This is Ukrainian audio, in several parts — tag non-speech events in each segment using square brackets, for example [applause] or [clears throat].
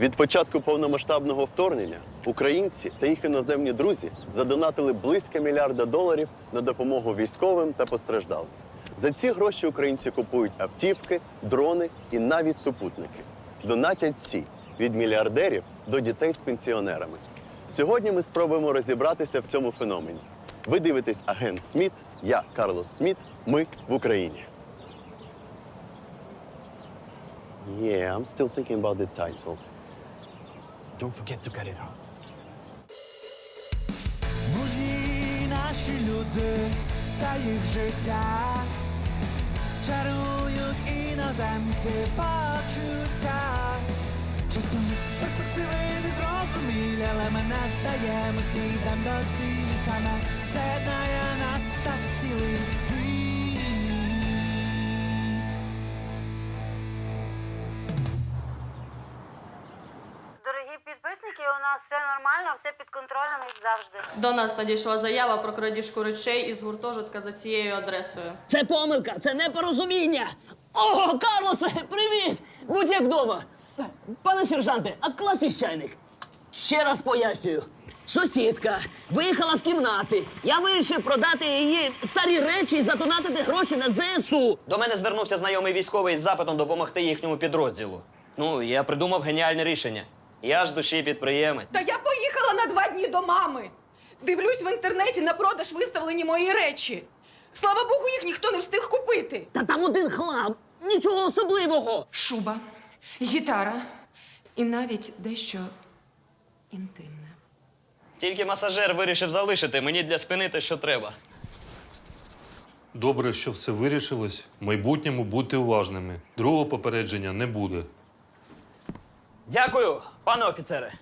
Від початку повномасштабного вторгнення українці та їх іноземні друзі задонатили близько мільярда доларів на допомогу військовим та постраждалим. За ці гроші українці купують автівки, дрони і навіть супутники. Донатять всі від мільярдерів до дітей з пенсіонерами. Сьогодні ми спробуємо розібратися в цьому феномені. Ви дивитесь агент Сміт, я Карлос Сміт. Ми в Україні. Yeah, I'm still thinking about the title. Don't forget to cut it out. Мужні наші люди та їх життя чарують іноземці почуття. Часом перспективи не зрозумілі, але ми не здаємось, йдем до цілі саме це єднає нас так цілий світ. Нормально, все під контролем, як завжди. До нас надійшла заява про крадіжку речей із гуртожитка за цією адресою. Це помилка, це непорозуміння. О, Карлосе, привіт! Будь як вдома. Пане сержанте, а класний чайник. Ще раз пояснюю. Сусідка виїхала з кімнати. Я вирішив продати її старі речі і задонатити гроші на ЗСУ. До мене звернувся знайомий військовий з запитом допомогти їхньому підрозділу. Ну, я придумав геніальне рішення. Я ж душі підприємець. Та я поїхала на два дні до мами. Дивлюсь в інтернеті на продаж виставлені мої речі. Слава Богу, їх ніхто не встиг купити. Та там один хлам. Нічого особливого. Шуба, гітара і навіть дещо інтимне. Тільки масажер вирішив залишити мені для спини те, що треба. Добре, що все вирішилось. В майбутньому будьте уважними. Другого попередження не буде. Дякую, пане офіцере.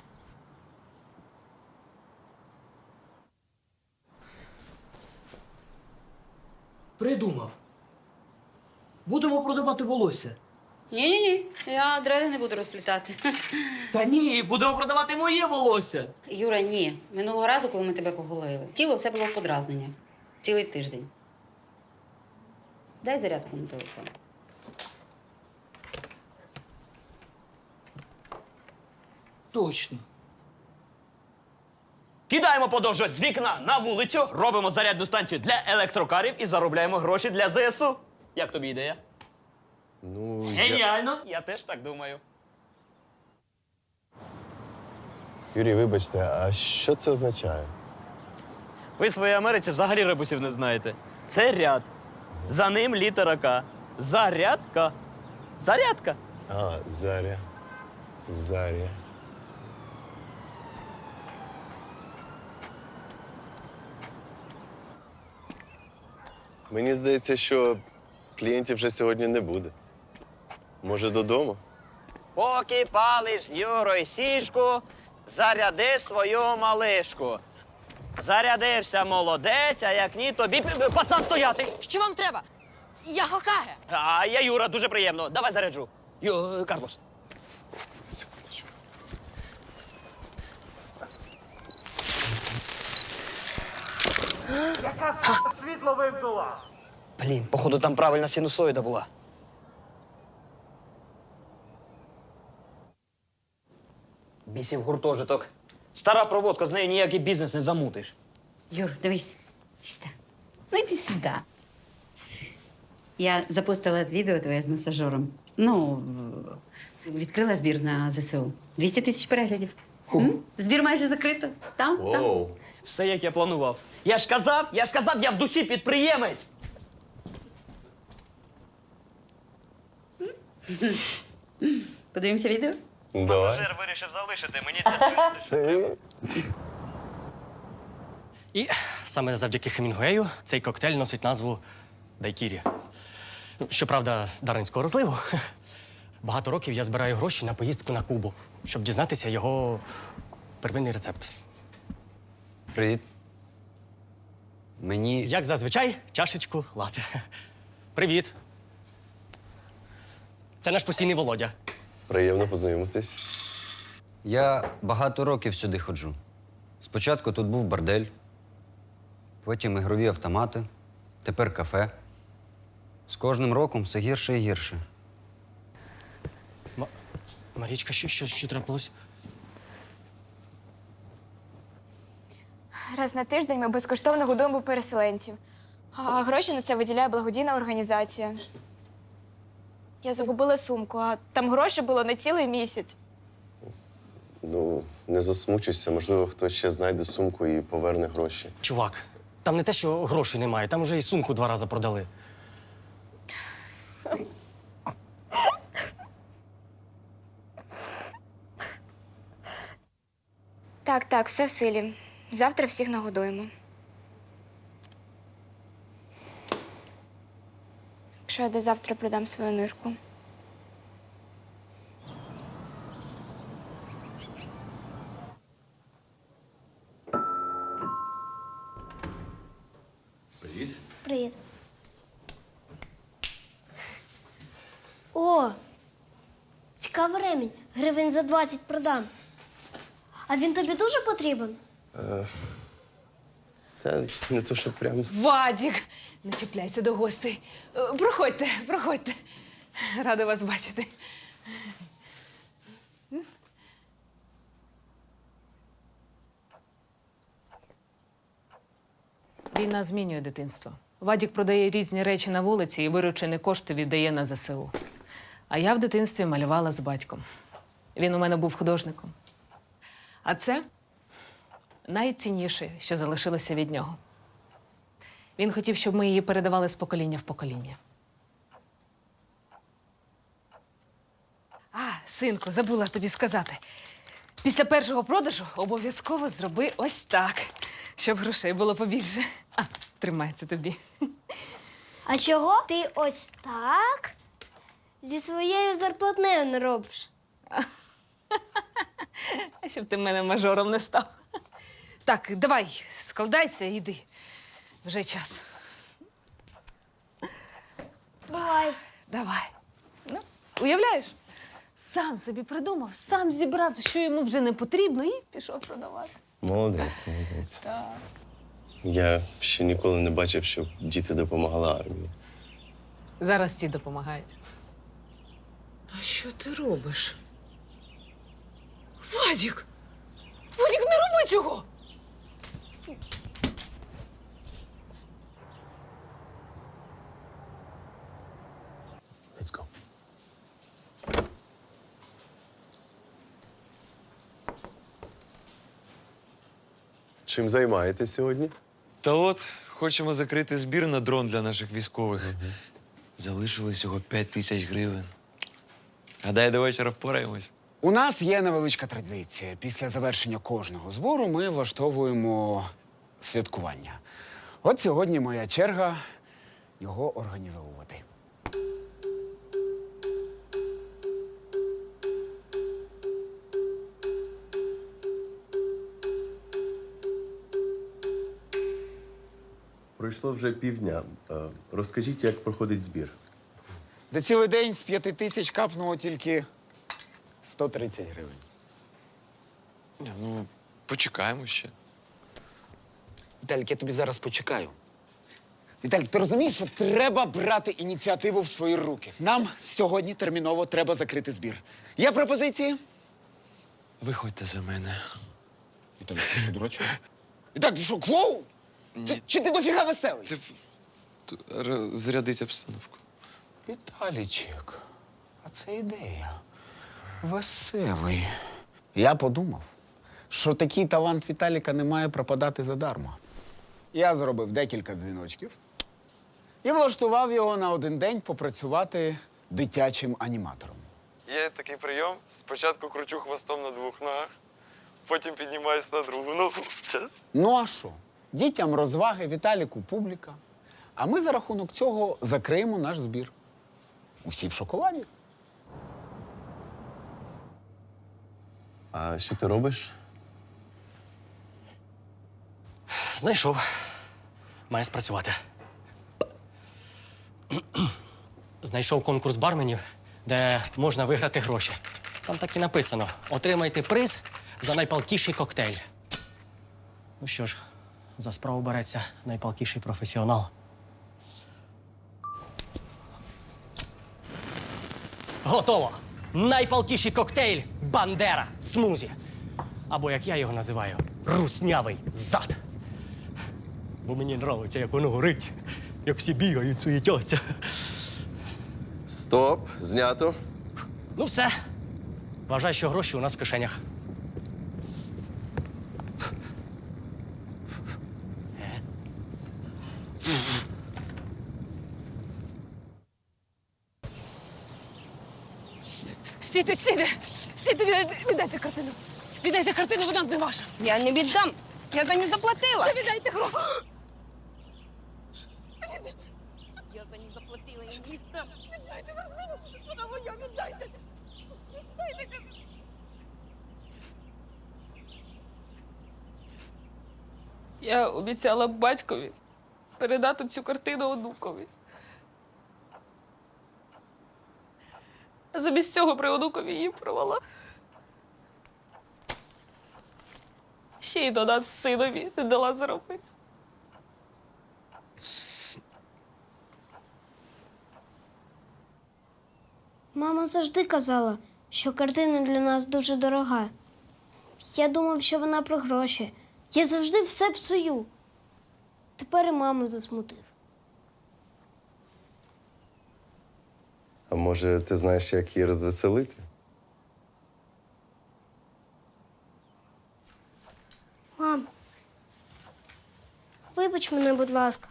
Придумав. Будемо продавати волосся. Ні, ні, ні. Я дреди не буду розплітати. Та ні, будемо продавати моє волосся. Юра, ні. Минулого разу, коли ми тебе поголили, тіло все було в подразненнях. Цілий тиждень. Дай зарядку на телефон. Точно. Кидаємо подовжу з вікна на вулицю, робимо зарядну станцію для електрокарів і заробляємо гроші для ЗСУ. Як тобі ідея? Ну, я... Геніально! Я теж так думаю. Юрій, вибачте, а що це означає? Ви в своїй Америці взагалі ребусів не знаєте. Це ряд. За ним літера К. Зарядка. Зарядка. А, заря. Заря. Мені здається, що клієнтів вже сьогодні не буде. Може, додому? Поки палиш з Юрою сішку, заряди свою малишку. Зарядився молодець, а як ні, тобі пацан стояти. Що вам треба? Я Хокаге. А я Юра, дуже приємно. Давай заряджу. Ю, Карбус. Блін, походу там правильна синусоїда була. Бісів гуртожиток. Стара проводка, з нею ніякий бізнес не замутиш. Юр, дивись. Сюди. Ну йди сюди. Я запустила відео твоє з масажером. Ну, в- відкрила збір на ЗСУ. 200 тисяч переглядів. М? Збір майже закрито. Там, там. Все, як я планував. Я ж казав, я ж казав, я в душі підприємець. Подивимося відео? Давай. вирішив залишити мені Це... [laughs] І саме завдяки Хемінгуею цей коктейль носить назву Дайкірі. Ну, Щоправда, даринського розливу. Багато років я збираю гроші на поїздку на Кубу, щоб дізнатися його первинний рецепт. Привіт. Мені. Як зазвичай, чашечку лати. Привіт. Це наш постійний Володя. Приємно познайомитись. Я багато років сюди ходжу. Спочатку тут був бордель, потім ігрові автомати, тепер кафе. З кожним роком все гірше і гірше. Марічка, що, що, що трапилось? Раз на тиждень ми безкоштовно годуємо переселенців. А гроші на це виділяє благодійна організація. Я загубила сумку, а там грошей було на цілий місяць. Ну, не засмучуйся, можливо, хтось ще знайде сумку і поверне гроші. Чувак, там не те, що грошей немає, там вже і сумку два рази продали. Так, так, все в силі. Завтра всіх нагодуємо. Якщо я до завтра продам свою нирку. Привіт. Привіт. О! Цікавий ремінь. Гривень за 20 продам. А він тобі дуже потрібен? Та не то, що прям. Вадік, не чіпляйся до гостей. Е, Проходьте, проходьте. Рада вас бачити. Війна змінює дитинство. Вадік продає різні речі на вулиці і виручені кошти віддає на ЗСУ. А я в дитинстві малювала з батьком. Він у мене був художником. А це найцінніше, що залишилося від нього. Він хотів, щоб ми її передавали з покоління в покоління. А, синку, забула тобі сказати. Після першого продажу обов'язково зроби ось так, щоб грошей було побільше. А, тримається тобі. А чого ти ось так зі своєю зарплатнею не робиш? [laughs] А [laughs] щоб ти мене мажором не став. [laughs] Так, давай, складайся і йди. Вже час. Бувай. Давай. Ну, уявляєш? Сам собі придумав, сам зібрав, що йому вже не потрібно, і пішов продавати. Молодець, молодець. Так. Я ще ніколи не бачив, щоб діти допомагали армії. Зараз всі допомагають. А що ти робиш? Вадік! Вадік, не роби цього! Let's go. Чим займаєтесь сьогодні? Та от хочемо закрити збір на дрон для наших військових. Залишилось його 5 тисяч гривень. Гадаю, до вечора впораємось. У нас є невеличка традиція. Після завершення кожного збору ми влаштовуємо святкування. От сьогодні моя черга його організовувати. Пройшло вже півдня. Е, Розкажіть, як проходить збір. За цілий день з п'яти тисяч капнуло тільки 130 гривень. Ні, Ну, почекаємо ще. Віталік, я тобі зараз почекаю. Віталік, ти розумієш, що треба брати ініціативу в свої руки. Нам сьогодні терміново треба закрити збір. Є пропозиції? Виходьте за мене. Віталік, ти що, дурачок? [laughs] Віталік, ти що, клоун? Ти, чи ти дофіга веселий? Це т- р- зарядить обстановку. Віталічек, а це ідея. Веселий. Я подумав, що такий талант Віталіка не має пропадати задарма. Я зробив декілька дзвіночків і влаштував його на один день попрацювати дитячим аніматором. Є такий прийом. Спочатку кручу хвостом на двох ногах, потім піднімаюсь на другу ногу. [laughs] Час. Ну а що? Дітям розваги, Віталіку публіка. А ми за рахунок цього закриємо наш збір. Усі в шоколаді. А що ти робиш? Знайшов. Має спрацювати. Знайшов конкурс барменів, де можна виграти гроші. Там так і написано: отримайте приз за найпалкіший коктейль. Ну що ж, за справу береться найпалкіший професіонал. Готово. Найпалкіший коктейль Бандера Смузі. Або як я його називаю, руснявий зад. Бо мені подобається, як воно горить, як всі бігають, суєтяться. Стоп, знято. Ну все. Вважай, що гроші у нас в кишенях. Стійте, стійте! Стійте, віддайте, віддайте картину. Віддайте картину, вона не ваша. Я не віддам. Я за нього заплатила. Та віддайте гроші. Я за нього заплатила, я не віддам. Віддайте картину, вона моя, віддайте. Віддайте картину. Я обіцяла батькові передати цю картину онукові. Замість цього при онукові її провела. Ще й донат синові не дала зробити. Мама завжди казала, що картина для нас дуже дорога. Я думав, що вона про гроші. Я завжди все псую. Тепер і маму засмутив. А може, ти знаєш, як її розвеселити? Мам, вибач мене, будь ласка.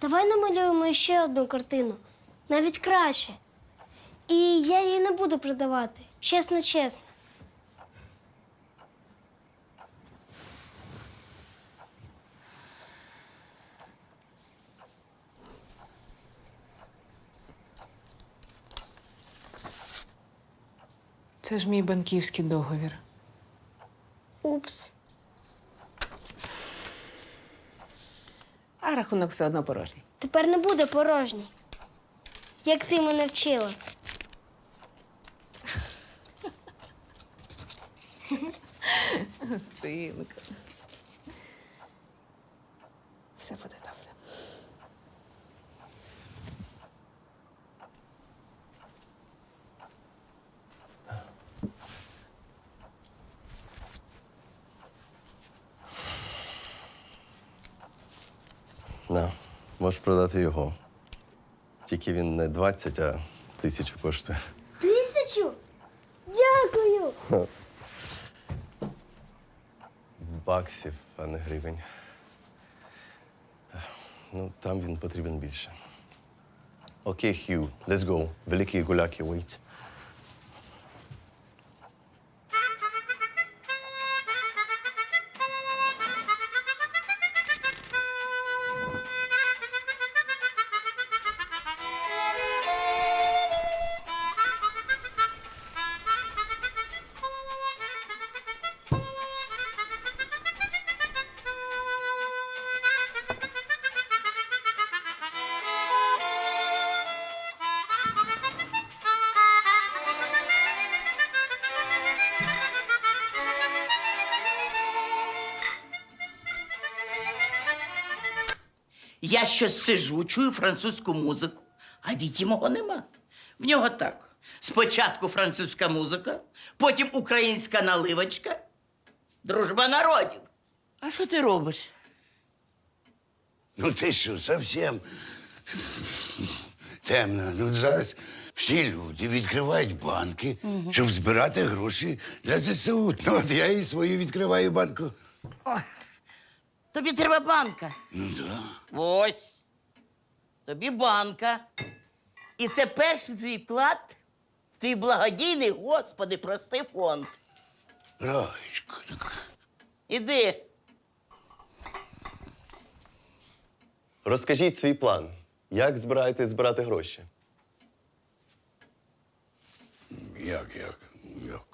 Давай намалюємо ще одну картину, навіть краще. І я її не буду продавати. Чесно, чесно. Це ж мій банківський договір. Упс. А рахунок все одно порожній. Тепер не буде порожній. Як ти мене вчила. Синка. Все буде На, можеш продати його. Тільки він не 20, а тисячу коштує. Тисячу? Дякую. Баксів, а не гривень. Ну, там він потрібен більше. Окей, Хью, let's go. Великий гуляки wait. Я щось сижу, чую французьку музику, а Віті мого нема. В нього так. Спочатку французька музика, потім українська наливочка, дружба народів. А що ти робиш? Ну ти що, зовсім темно. Ну зараз всі люди відкривають банки, щоб збирати гроші для ЗСУ. Ну, от я і свою відкриваю банку. Тобі треба банка. Ну так. Ось. Тобі банка. І це перший твій вклад, в твій благодійний, господи, прости фонд. Раєчко, так. Іди. Розкажіть свій план. Як збираєтесь збирати гроші? Як, як, як?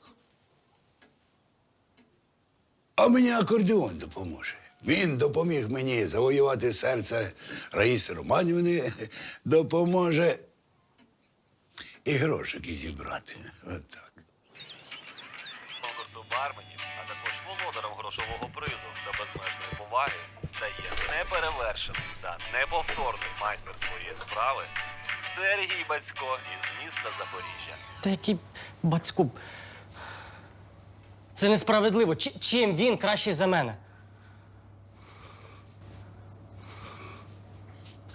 А мені акордеон допоможе. Він допоміг мені завоювати серце Раїси Романівни, [laughs] допоможе і грошики зібрати. От так. конкурсу барменів, а також володаром грошового призу та безмежної поваги стає неперевершений та неповторний майстер своєї справи Сергій Бацько із міста Запоріжжя. Та який бацьку. Це несправедливо. Чи- чим він кращий за мене?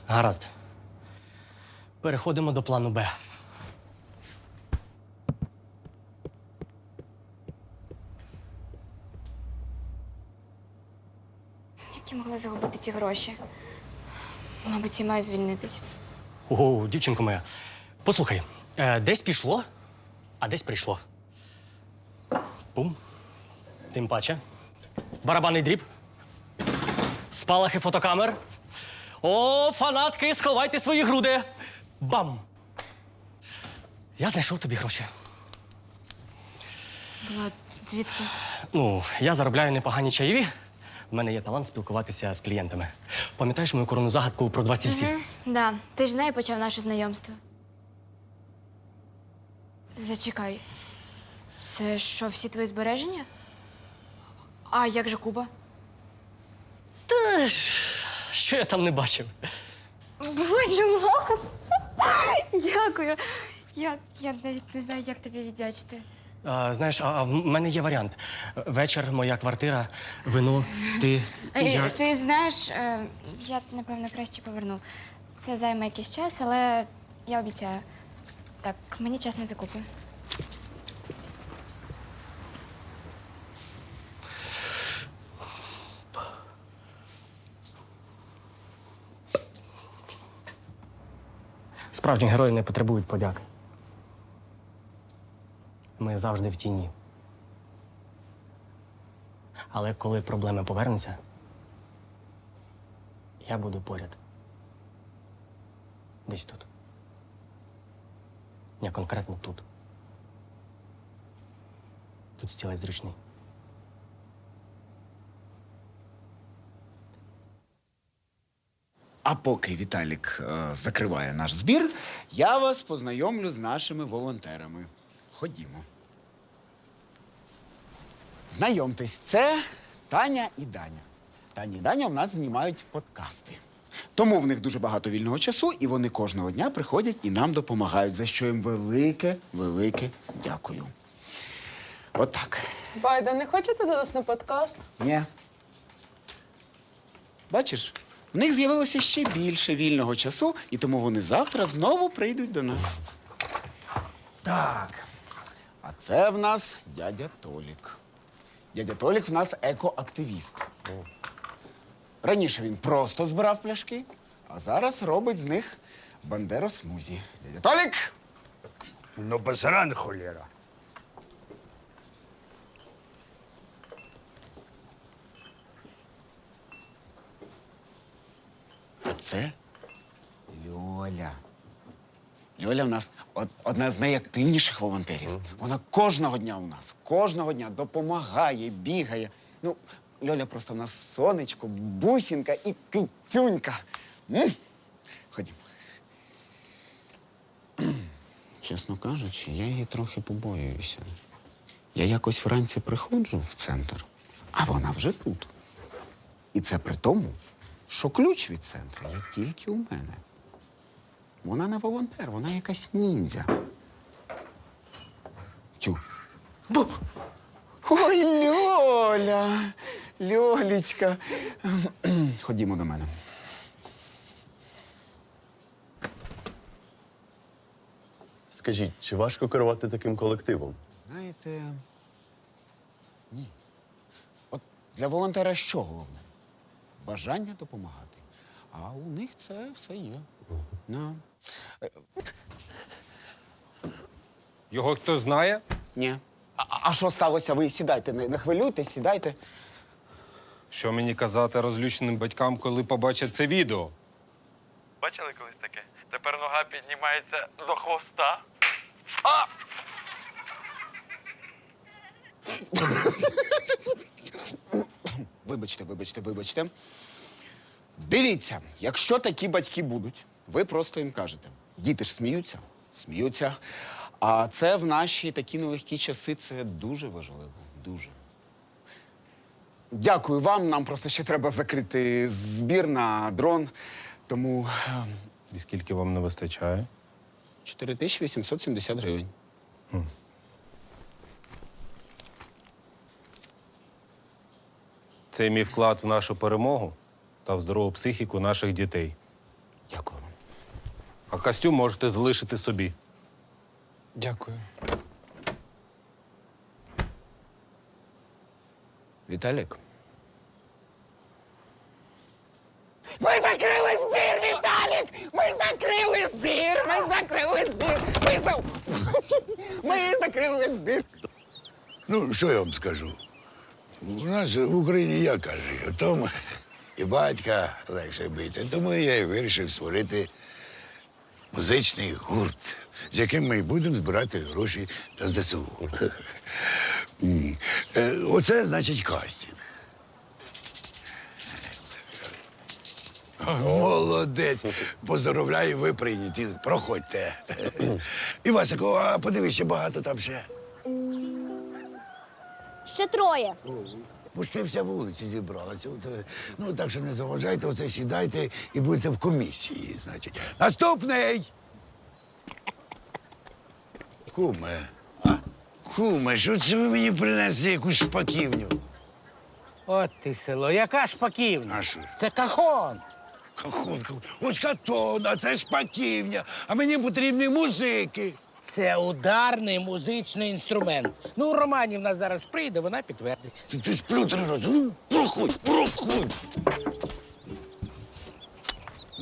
Гаразд. Переходимо до плану Б. Як я могла загубити ці гроші? Мабуть, я маю звільнитись. О, дівчинко моя. Послухай, е, десь пішло, а десь прийшло. Бум. Тим паче. Барабанний дріб. Спалахи фотокамер. О, фанатки, сховайте свої груди. Бам! Я знайшов тобі гроші. Влад, звідки? Ну, я заробляю непогані чаєві. У мене є талант спілкуватися з клієнтами. Пам'ятаєш мою коронну загадку про два стільці? Угу. Да. Ти ж з нею почав наше знайомство. Зачекай. Це що, всі твої збереження? А як же Куба? Та що я там не бачив? Боже мам! Дякую. Я, я навіть не знаю, як тобі віддячити. А, знаєш, а, а в мене є варіант. Вечір, моя квартира, вино, ти. Е, Я... Ти знаєш, е, я напевно краще поверну. Це займе якийсь час, але я обіцяю. Так, мені час на закупи. Справжні герої не потребують подяки. Ми завжди в тіні. Але коли проблеми повернуться, я буду поряд. Десь тут. Я конкретно тут. Тут стілець зручний. А поки Віталік е, закриває наш збір, я вас познайомлю з нашими волонтерами. Ходімо. Знайомтесь, це Таня і Даня. Таня і Даня в нас знімають подкасти. Тому в них дуже багато вільного часу, і вони кожного дня приходять і нам допомагають, за що їм велике, велике дякую. Отак. Байда, не хочете до нас на подкаст? Ні. Бачиш, в них з'явилося ще більше вільного часу, і тому вони завтра знову прийдуть до нас. Так. А це в нас дядя Толік. Дядя Толік в нас екоактивіст. Раніше він просто збирав пляшки, а зараз робить з них бандеросмузі. Дядя Толік! Ну, пасаран, холєра. Це Льоля. Льоля в нас од- одна з найактивніших волонтерів. Вона кожного дня у нас, кожного дня допомагає, бігає. Ну, Льоля просто в нас сонечко, бусінка і кицюнька. М? Ходімо. [clears throat] Чесно кажучи, я її трохи побоююся. Я якось вранці приходжу в центр, а вона вже тут. І це при тому, що ключ від центру є тільки у мене. Вона не волонтер, вона якась ніндзя. Тю. Бу! Ой, Льоля! Льолічка. [clears throat] Ходімо до мене. Скажіть, чи важко керувати таким колективом? Знаєте, ні. От для волонтера що головне? Бажання допомагати. А у них це все є. Ну. Його хто знає? Ні. А, а що сталося? Ви сідайте, не, не хвилюйтесь, сідайте. Що мені казати розлюченим батькам, коли побачать це відео? Бачили колись таке? Тепер нога піднімається до хвоста. [laughs] Вибачте, вибачте, вибачте. Дивіться, якщо такі батьки будуть, ви просто їм кажете. Діти ж сміються, сміються. А це в наші такі нелегкі часи це дуже важливо. Дуже. Дякую вам. Нам просто ще треба закрити збір на дрон. Тому. е, І скільки вам не вистачає? 4870 гривень. Це мій вклад в нашу перемогу та в здорову психіку наших дітей. Дякую вам. А костюм можете залишити собі. Дякую. Віталік. Ми закрили збір, Віталік! Ми закрили збір! Ми закрили збір! Ми, за... [laughs] ми закрили збір! Ну, що я вам скажу? У нас в Україні як кажуть, тому і батька легше бити. Тому я і вирішив створити музичний гурт, з яким ми будемо збирати гроші на ЗСУ. Е, Оце значить кастинг. Молодець. Поздоровляю, ви прийняті. Проходьте. І Васику, а подивись, ще багато там ще. Ще троє. Почти вся вулиця зібралася. От, е, ну, так що не заважайте, оце сідайте і будете в комісії, значить. Наступний! Куме. А? Куме, що це ви мені принесли якусь шпаківню? От ти село, яка шпаківня? А що? Це кахон. Кахон, кахон. Ось катон, а це шпаківня. А мені потрібні музики. Це ударний музичний інструмент. Ну, Романівна зараз прийде, вона підтвердить. Ти, ти сплю три рази. Ну, проходь, проходь.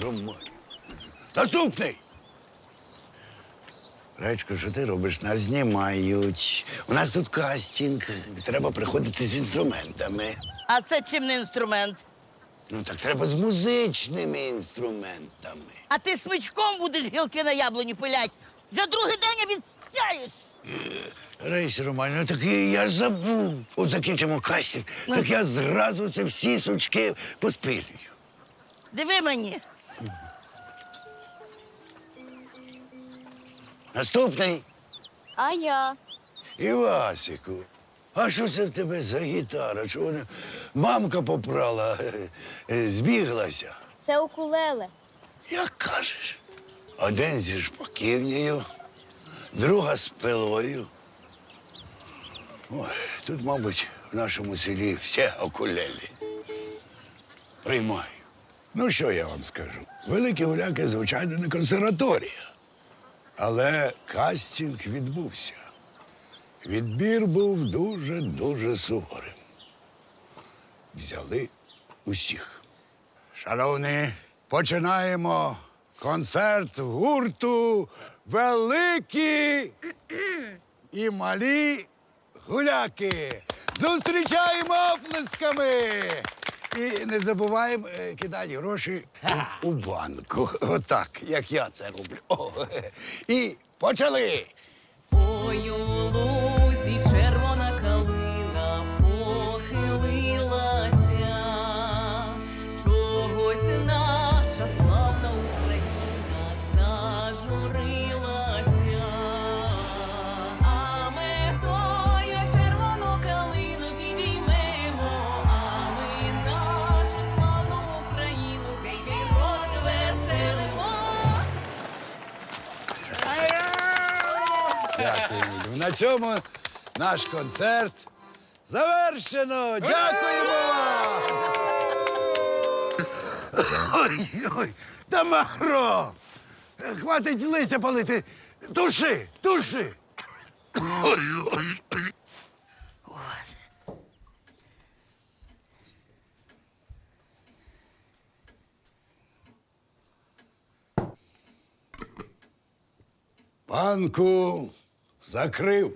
Роман. Наступний. Речко, що ти робиш? Нас знімають. У нас тут кастинг. Треба приходити з інструментами. А це чим не інструмент? Ну так треба з музичними інструментами. А ти смичком будеш гілки на яблуні пилять. Вже другий день обіцяєш. Рейс Роман, ну так я ж забув. От закінчимо кастинг, так я зразу це всі сучки поспилюю. Диви мені. Наступний. А я. Івасику, а що це в тебе за гітара? Що вона мамка попрала, е, [laughs] збіглася? Це укулеле. Як кажеш? Один зі шпаківнею, друга з пилою. Ой, тут, мабуть, в нашому селі всі окулелі. Приймаю. Ну, що я вам скажу? Великі гуляки, звичайно, не консерваторія. Але кастинг відбувся. Відбір був дуже-дуже суворим. Взяли усіх. Шановні, починаємо концерт гурту Великі і малі гуляки. Зустрічаємо оплесками! І не забуваємо е, кидати гроші у, банку. [laughs] Отак, як я це роблю. О, [laughs] і почали! Ой, цьому наш концерт завершено. Дякуємо вам. Ой, ой, Тамаро! Хватить листя палити. Туши, туши. Ой, ой, ой. Банку закрив.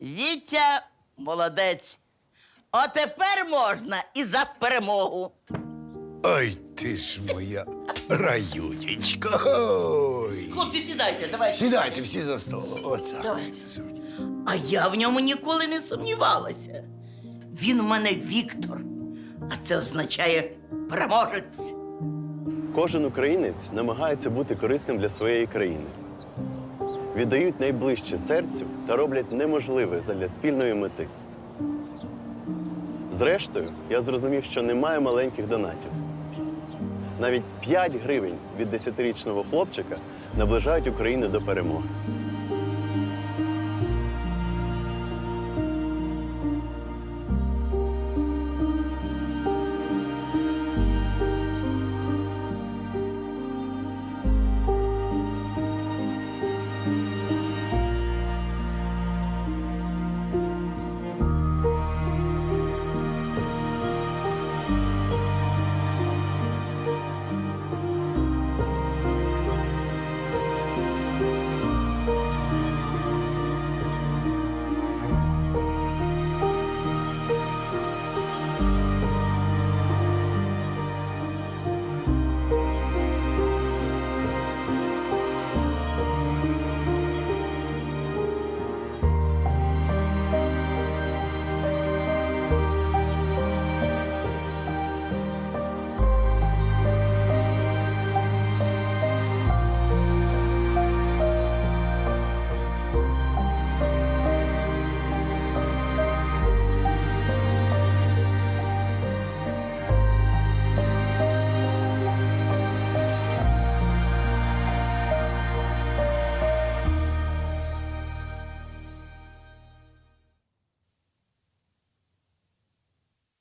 Вітя молодець. А тепер можна і за перемогу. Ой, ти ж моя раюнечка. Ой. Хлопці, сідайте, давайте. Сідайте всі за столом. От так. А я в ньому ніколи не сумнівалася. Він у мене Віктор, а це означає переможець. Кожен українець намагається бути корисним для своєї країни. Віддають найближче серцю та роблять неможливе задля спільної мети. Зрештою, я зрозумів, що немає маленьких донатів. Навіть 5 гривень від 10-річного хлопчика наближають Україну до перемоги.